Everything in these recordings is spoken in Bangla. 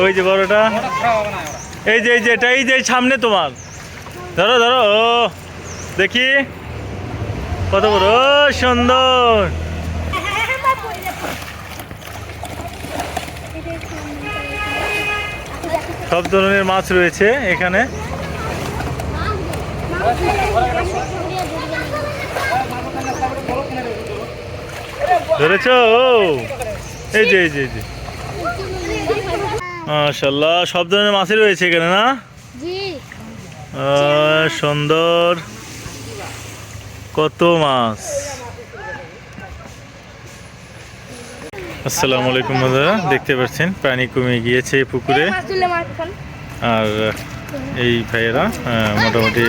ওই যে বড়টা। এই যে এই যে এটা এই যে সামনে তোমার। ধরো ধরো ও দেখি। কত বড় ও সুন্দর। সব ধরনের মাছ রয়েছে এখানে। ধরেছ ও? এই যে এই যে এই যে। মাশাল্লাহ সব ধরনের মাছই রয়েছে এখানে না? সুন্দর। কত মাছ? আসসালামু আলাইকুম বন্ধুরা দেখতে পাচ্ছেন পানি কমে গিয়েছে পুকুরে। আর এই ভাইয়েরা মোটামুটি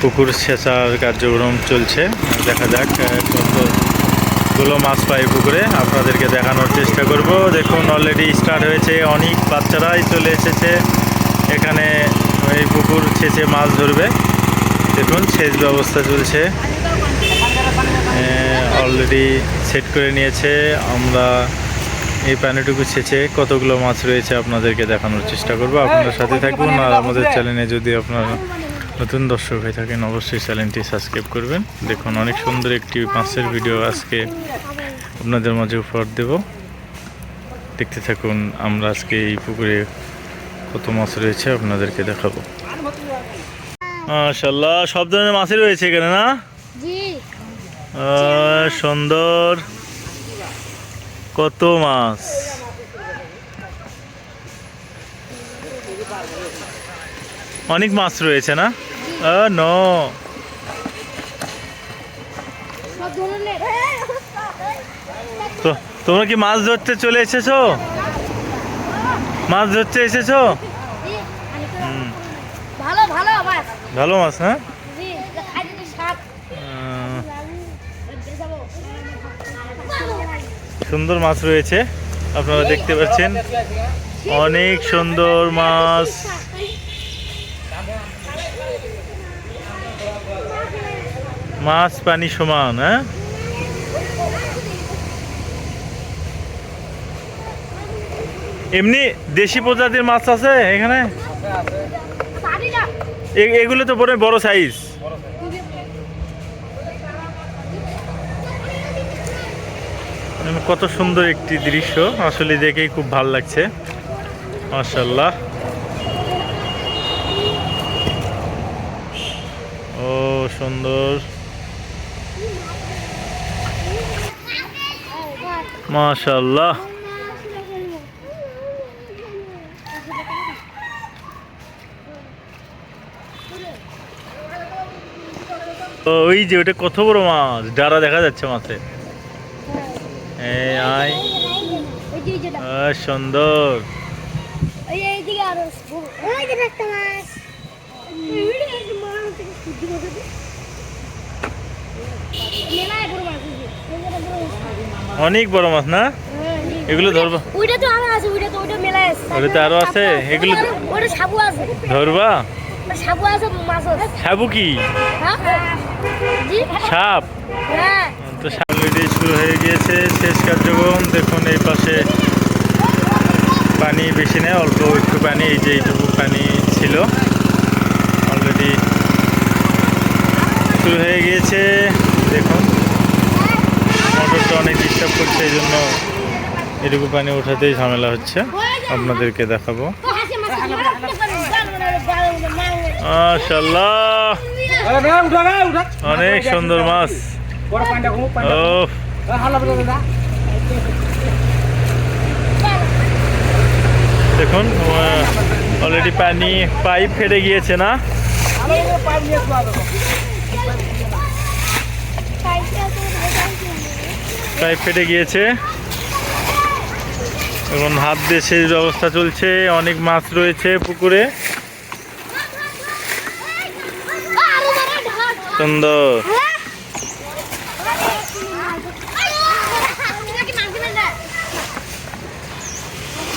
পুকুর সেচার কার্যক্রম চলছে। দেখা যাক আহ, কতগুলো মাছ পাই পুকুরে, আপনাদেরকে দেখানোর চেষ্টা করব। দেখুন অলরেডি স্টার্ট হয়েছে, অনেক বাচ্চারাই চলে এসেছে। এখানে এই পুকুর ছেঁচে মাছ ধরবে। দেখুন, সেচ ব্যবস্থা চলছে। অলরেডি সেট করে নিয়েছে। আমরা এই পানিটুকু ছেঁচে কতগুলো মাছ রয়েছে আপনাদেরকে দেখানোর চেষ্টা করব। আপনাদের সাথে থাকুন, আর আমাদের চ্যানেলে যদি আপনারা নতুন দর্শক হয়ে থাকেন অবশ্যই চ্যানেলটি সাবস্ক্রাইব করবেন। দেখুন অনেক সুন্দর একটি মাছের ভিডিও আজকে আপনাদের মাঝে উপহার দেব। দেখতে থাকুন আমরা আজকে এই পুকুরে কত মাছ রয়েছে আপনাদেরকে দেখাবো। মাশাল্লাহ সব ধরনের মাছই রয়েছে এখানে না? সুন্দর। কত মাছ? অনেক মাছ রয়েছে না? ন সব ধরনের তো তোমরা কি মাছ ধরতে চলে এসেছ? মাছ ধরতে এসেছ? ভালো ভালো মাছ। ভালো মাছ হ্যাঁ? সুন্দর মাছ রয়েছে আপনারা দেখতে পাচ্ছেন। অনেক সুন্দর মাছ। মাছ, পানি সমান হ্যাঁ? এমনি দেশি প্রজাতির মাছ আছে এখানে? এগুলো তো বড় বড় সাইজ কত সুন্দর একটি দৃশ্য, আসলে দেখেই খুব ভালো লাগছে। মাশাল্লাহ ও সুন্দর। মাশাল্লাহ ওই যে ওটা কত বড় মাছ? ডারা দেখা যাচ্ছে মাছে। আয়। আহ, সুন্দর। অনেক বড় মাছ না? এগুলো ধরবা। ওইটা তো আরও আছে ওইটা তো ওইটা মেলায় আছে। ওটা তো আরও আছে? এগুলো সাবু আছে। ধরবা? সাবু আছে মাছ আছে। সাবু কি? হ্যাঁ। সাপ? হ্যাঁ। তো সাপ শুরু হয়ে গিয়েছে শেষ কার্যক্রম। দেখুন এই পাশে পানি বেশি নেই অল্প একটু পানি এই যে এইটুকু পানি ছিল অলরেডি শুরু হয়ে গিয়েছে। দেখুন মোটরটা অনেক ডিস্টার্ব করছে, এই জন্য এটুকু পানি ওঠাতেই ঝামেলা হচ্ছে। আপনাদেরকে দেখাবো। অনেক সুন্দর মাছ। দেখুন অলরেডি পানি পাইপ ফেটে গিয়েছে না? পাইপ ফেটে গিয়েছে। এখন হাত দিয়ে সেচ ব্যবস্থা চলছে, অনেক মাছ রয়েছে পুকুরে। সুন্দর।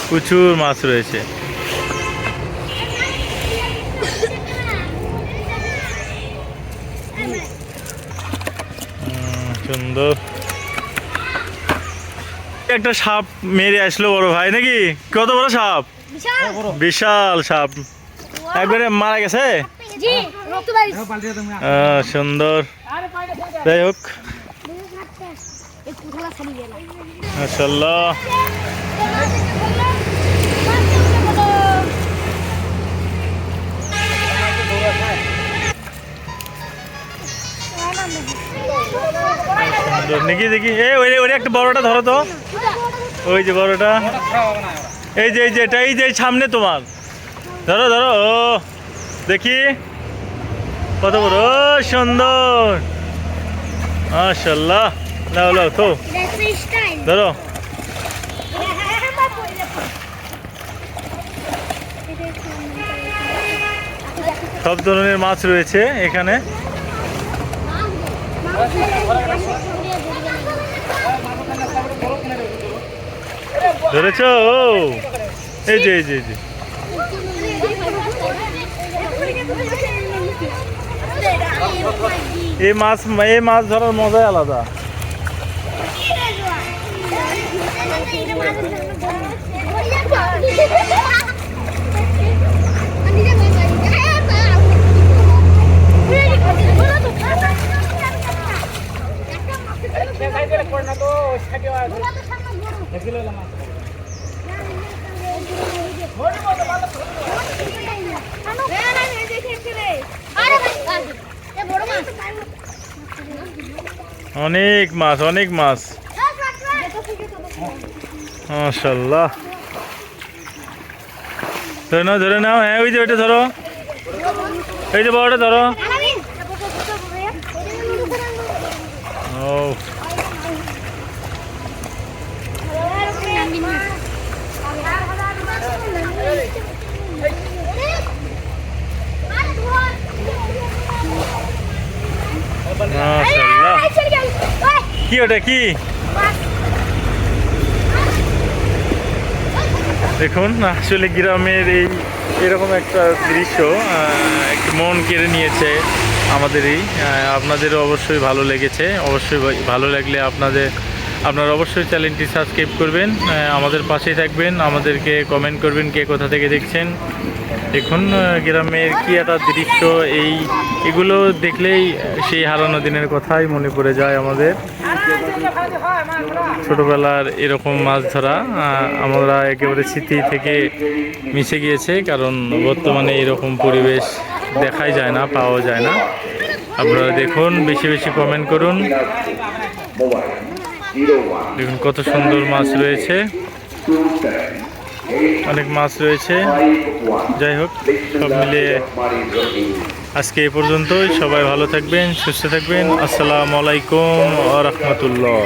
প্রচুর মাছ রয়েছে। সুন্দর। একটা সাপ মেরে আসলো বড় ভাই নাকি? কত বড় সাপ? বিশাল। সাপ। একবারে মারা গেছে? সুন্দর। যাই হোক। সুন্দর দেখি দেখি। এই ওই ওই একটা বড়টা ধরো তো। ওই যে বড়টা। এই যে এই যে, এটা, এই যে সামনে তোমার। ধরো ধরো, ও, দেখি। কত বড় সুন্দর। মাশাল্লাহ। লাও লাও তো ধরো। সব ধরনের মাছ রয়েছে এখানে। ধরেছো? এই যে এই যে এই যে। এই মাছ এই মাছ ধরার মজাই আলাদা। অনেক মাছ অনেক মাছ। মাশাল্লাহ ধরে নাও ধরে নাও। হ্যাঁ ওই যে ওইটা ধরো। এই যে বড়টা ধরো। ও ওটা কি? দেখুন, আসলে গ্রামের এই এরকম একটা দৃশ্য একটু মন কেড়ে নিয়েছে আমাদেরই। আপনাদেরও অবশ্যই ভালো লেগেছে। অবশ্যই ভালো লাগলে আপনাদের, আপনারা অবশ্যই চ্যানেলটি সাবস্ক্রাইব করবেন। আমাদের পাশেই থাকবেন। আমাদেরকে কমেন্ট করবেন কে কোথা থেকে দেখছেন। দেখুন গ্রামের কি একটা দৃশ্য। এই, এগুলো দেখলেই সেই হারানো দিনের কথাই মনে পড়ে যায় আমাদের। ছোটবেলার এরকম মাছ ধরা আমরা একেবারে স্মৃতি থেকে মিশে গিয়েছে, কারণ বর্তমানে এরকম পরিবেশ দেখাই যায় না, পাওয়া যায় না। আপনারা দেখুন, বেশি বেশি কমেন্ট করুন। দেখুন, কত সুন্দর মাছ রয়েছে। অনেক মাছ রয়েছে। যাই হোক, সব মিলিয়ে আজকে এ পর্যন্তই। সবাই ভালো থাকবেন, সুস্থ থাকবেন। আসসালামু আলাইকুম আ রহমতুল্লাহ।